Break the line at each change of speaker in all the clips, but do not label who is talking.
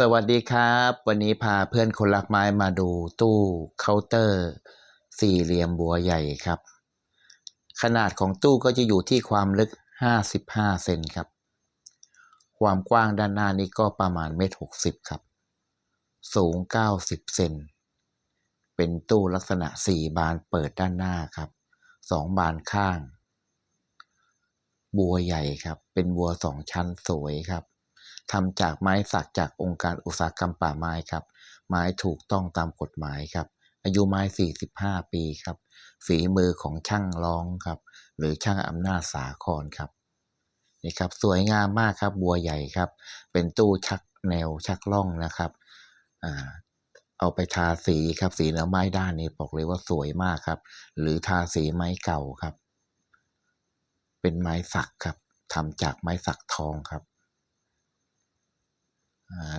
สวัสดีครับ วันนี้พาเพื่อนคนรักไม้มาดูตู้เคาน์เตอร์ สี่เหลี่ยมบัวใหญ่ครับ ขนาดของตู้ก็จะอยู่ที่ความลึก 55 เซนครับ ความกว้างด้านหน้านี้ก็ประมาณเมตร60 ครับ สูง 90 เซนเป็นตู้ลักษณะ 4 บานเปิดด้านหน้าครับ 2 บานข้าง บัวใหญ่ครับ เป็นบัวสองชั้นสวยครับ ทำจากไม้สักจากองค์การอุตสาหกรรมป่าไม้ครับ ไม้ถูกต้องตามกฎหมายครับ อายุไม้ 45 ปีครับ ฝีมือของช่างร้องครับ หรือช่างอำนาจสาครครับนี่ครับสวยงามมากครับบัวใหญ่ครับ เป็นตู้ชักแนวชักล่องนะครับอ่าเอาไปทาสีครับสีเนื้อไม้ด้านนี้บอกเลยว่าสวยมากครับ หรือทาสีไม้เก่าครับ เป็นไม้สักครับทำจากไม้สักทองครับ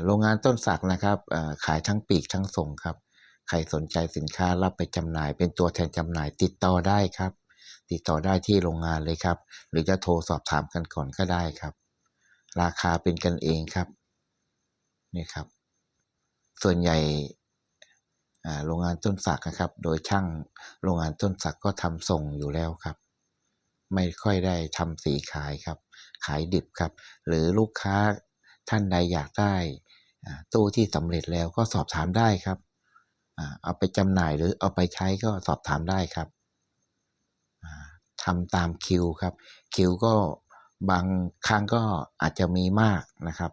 โรงงานต้นสักนะครับขายทั้งปีกทั้งส่งครับ ใครสนใจสินค้ารับไปจำหน่าย เป็นตัวแทนจำหน่ายติดต่อได้ครับ ติดต่อได้ที่โรงงานเลยครับ หรือจะโทรสอบถามกันก่อนก็ได้ครับ ราคาเป็นกันเองครับนี่ครับ ส่วนใหญ่โรงงานต้นสักนะครับ โดยช่างโรงงานต้นสักก็ทำส่งอยู่แล้วครับ ไม่ค่อยได้ทำสีขายครับ ขายดิบครับ หรือลูกค้า ท่านใดอยากได้ตู้ที่สำเร็จแล้วก็สอบถามได้ครับเอาไปจำหน่ายหรือเอาไปใช้ก็สอบถามได้ครับทำตามคิวครับ คิวก็บางครั้งก็อาจจะมีมากนะครับ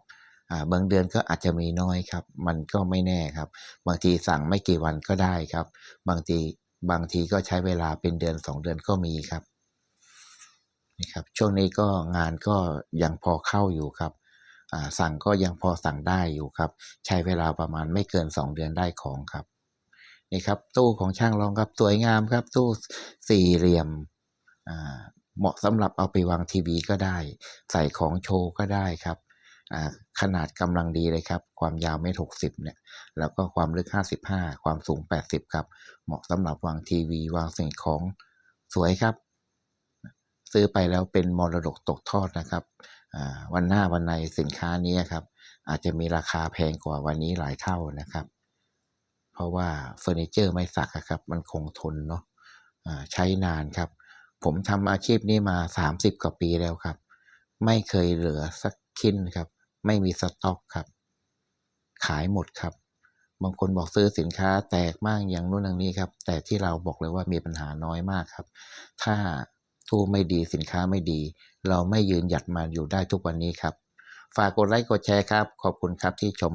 บางเดือนก็อาจจะมีน้อยครับ มันก็ไม่แน่ครับ บางทีสั่งไม่กี่วันก็ได้ครับ บางทีบางทีก็ใช้เวลาเป็นเดือนสองเดือนก็มีครับนี่ครับ ช่วงนี้ก็งานก็ยังพอเข้าอยู่ครับ สั่งก็ยังพอสั่งได้อยู่ครับ ใช้เวลาประมาณไม่เกิน 2 เดือนได้ของครับนี่ครับตู้ของช่างรองครับสวยงามครับ ตู้สี่เหลี่ยมเหมาะสำหรับเอาไปวางทีวีก็ได้ ใส่ของโชว์ก็ได้ครับขนาดกำลังดีเลยครับ ความยาวเมตรหกสิบเนี่ย แล้วก็ความลึก 55 ความสูง 80 ครับ เหมาะสำหรับวางทีวี วางสิ่งของสวยครับ ซื้อไปแล้วเป็นมรดกตกทอดนะครับ วันหน้าวันในสินค้านี้ครับ อาจจะมีราคาแพงกว่าวันนี้หลายเท่านะครับ เพราะว่าเฟอร์นิเจอร์ไม้สักครับ มันคงทนเนาะใช้นานครับ ผมทำอาชีพนี้มา 30 กว่าปีแล้วครับ ไม่เคยเหลือสักชิ้นครับ ไม่มีสต็อกครับ ขายหมดครับ บางคนบอกซื้อสินค้าแตกมากอย่างนู้นอย่างนี้ครับ แต่ที่เราบอกเลยว่ามีปัญหาน้อยมากครับ ถ้า ตู้ไม่ดีสินค้าไม่ดี เราไม่ยืนหยัดมาอยู่ได้ทุกวันนี้ครับ ฝากกดไลค์กดแชร์ครับ ขอบคุณครับที่ชม